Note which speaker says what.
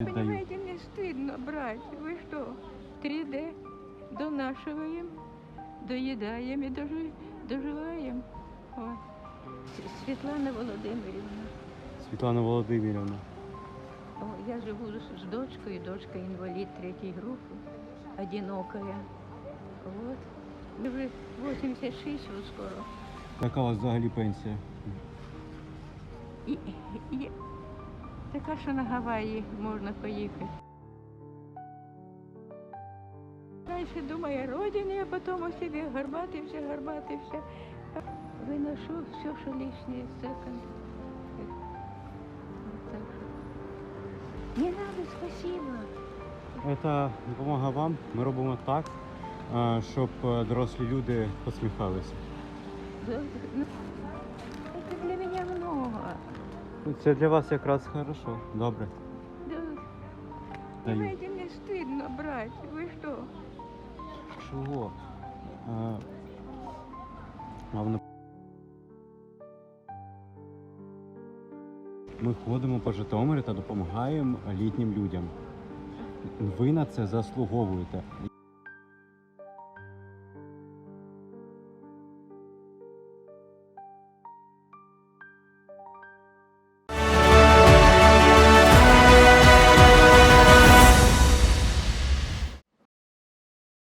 Speaker 1: Віддаю.
Speaker 2: Понимаете, мне стыдно брать. Вы что, 3D донашиваем, доедаем и дожи- доживаем. Ой. С- Светлана Володимирівна.
Speaker 1: Світлана Володимирівна.
Speaker 2: О, я живу с, с дочкой, дочка инвалид третьей группы, одинокая. Вот. Мне уже 86 вот скоро.
Speaker 1: Яка у вас взагалі пенсія?
Speaker 2: І, і така, що на Гаваї можна поїхати. Раніше думаю о родині, а потім о собі горбатився, горбатився. Виношу все, що лишнє з секонд. Не надо, спасибо.
Speaker 1: Це допомога вам. Ми робимо так, е, щоб е, дорослі люди посміхалися. Це для вас якраз хорошо. Добре.
Speaker 2: Да.
Speaker 1: Даю.
Speaker 2: Понимаете, мне стыдно брать. Вы что?
Speaker 1: Чого? А воно... Ми ходимо по Житомирі та допомагаємо літнім людям. Ви на це заслуговуєте.